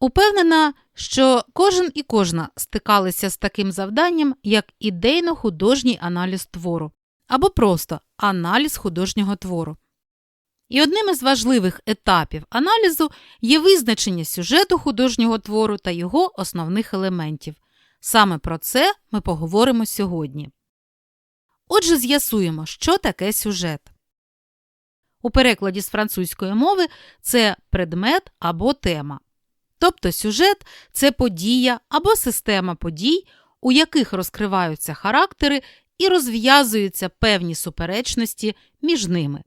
Упевнена, що кожен і кожна стикалися з таким завданням, як ідейно-художній аналіз твору або просто аналіз художнього твору. І одним із важливих етапів аналізу є визначення сюжету художнього твору та його основних елементів. Саме про це ми поговоримо сьогодні. Отже, з'ясуємо, що таке сюжет. У перекладі з французької мови це предмет або тема. Тобто сюжет це подія або система подій, у яких розкриваються характери і розв'язуються певні суперечності між ними.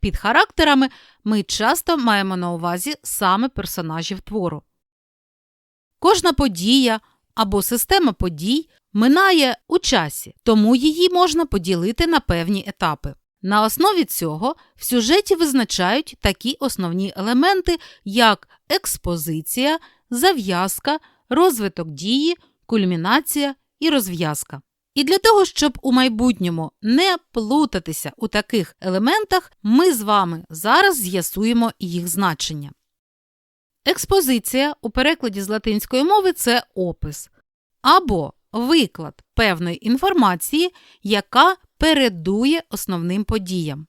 Під характерами ми часто маємо на увазі саме персонажів твору. Кожна подія або система подій минає у часі, тому її можна поділити на певні етапи. На основі цього в сюжеті визначають такі основні елементи, як експозиція, зав'язка, розвиток дії, кульмінація і розв'язка. І для того, щоб у майбутньому не плутатися у таких елементах, ми з вами зараз з'ясуємо їх значення. Експозиція у перекладі з латинської мови це опис або виклад певної інформації, яка передує основним подіям.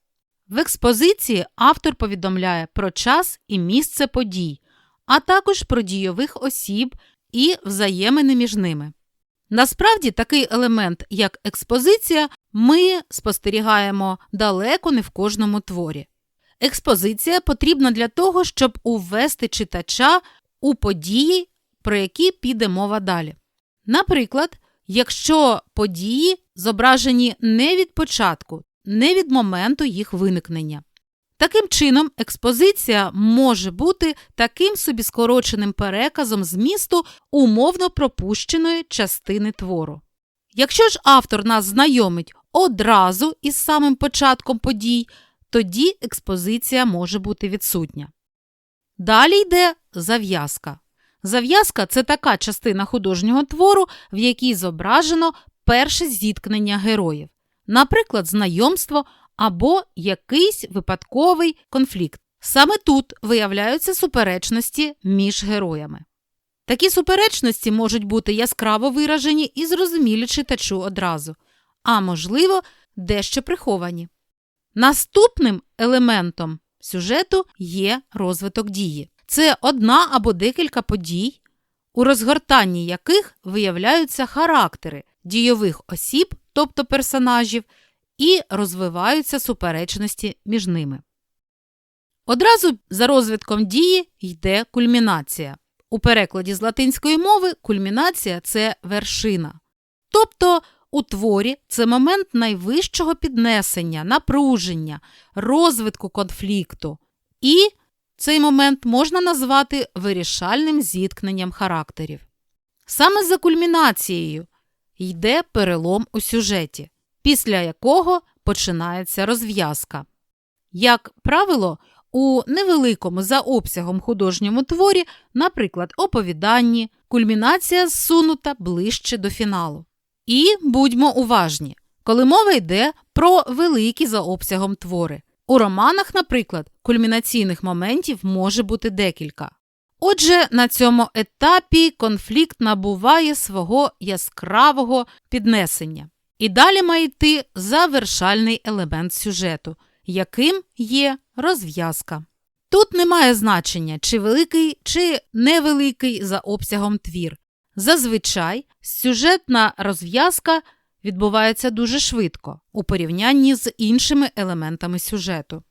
В експозиції автор повідомляє про час і місце подій, а також про дійових осіб і взаємини між ними. Насправді, такий елемент, як експозиція, ми спостерігаємо далеко не в кожному творі. Експозиція потрібна для того, щоб увести читача у події, про які піде мова далі. Наприклад, якщо події зображені не від початку, не від моменту їх виникнення. Таким чином, експозиція може бути таким собі скороченим переказом змісту умовно пропущеної частини твору. Якщо ж автор нас знайомить одразу із самим початком подій, тоді експозиція може бути відсутня. Далі йде зав'язка. Зав'язка це така частина художнього твору, в якій зображено перше зіткнення героїв, наприклад, знайомство або якийсь випадковий конфлікт. Саме тут виявляються суперечності між героями. Такі суперечності можуть бути яскраво виражені і зрозумілі читачу одразу, а можливо, дещо приховані. Наступним елементом сюжету є розвиток дії. Це одна або декілька подій, у розгортанні яких виявляються характери дійових осіб, тобто персонажів, і розвиваються суперечності між ними. Одразу за розвитком дії йде кульмінація. У перекладі з латинської мови кульмінація це вершина. Тобто у творі це момент найвищого піднесення, напруження, розвитку конфлікту, і цей момент можна назвати вирішальним зіткненням характерів. Саме за кульмінацією йде перелом у сюжеті, після якого починається розв'язка. Як правило, у невеликому за обсягом художньому творі, наприклад, оповіданні, кульмінація зсунута ближче до фіналу. І будьмо уважні, коли мова йде про великі за обсягом твори. У романах, наприклад, кульмінаційних моментів може бути декілька. Отже, на цьому етапі конфлікт набуває свого яскравого піднесення. І далі має йти завершальний елемент сюжету, яким є розв'язка. Тут немає значення, чи великий, чи невеликий за обсягом твір. Зазвичай сюжетна розв'язка відбувається дуже швидко у порівнянні з іншими елементами сюжету.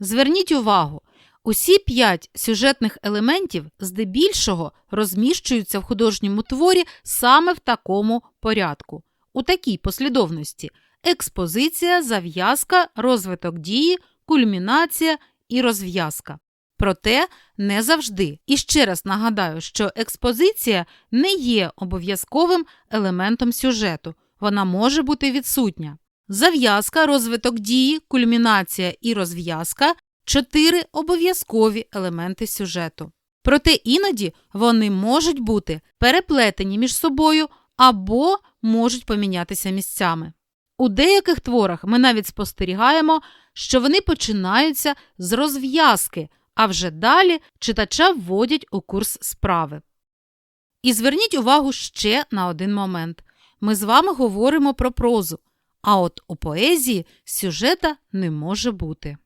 Зверніть увагу, усі п'ять сюжетних елементів здебільшого розміщуються в художньому творі саме в такому порядку, у такій послідовності експозиція, зав'язка, розвиток дії, кульмінація і розв'язка. Проте не завжди. І ще раз нагадаю, що експозиція не є обов'язковим елементом сюжету, вона може бути відсутня. Зав'язка, розвиток дії, кульмінація і розв'язка чотири обов'язкові елементи сюжету. Проте іноді вони можуть бути переплетені між собою або можуть помінятися місцями. У деяких творах ми навіть спостерігаємо, що вони починаються з розв'язки, а вже далі читача вводять у курс справи. І зверніть увагу ще на один момент. Ми з вами говоримо про прозу, а от у поезії сюжета не може бути.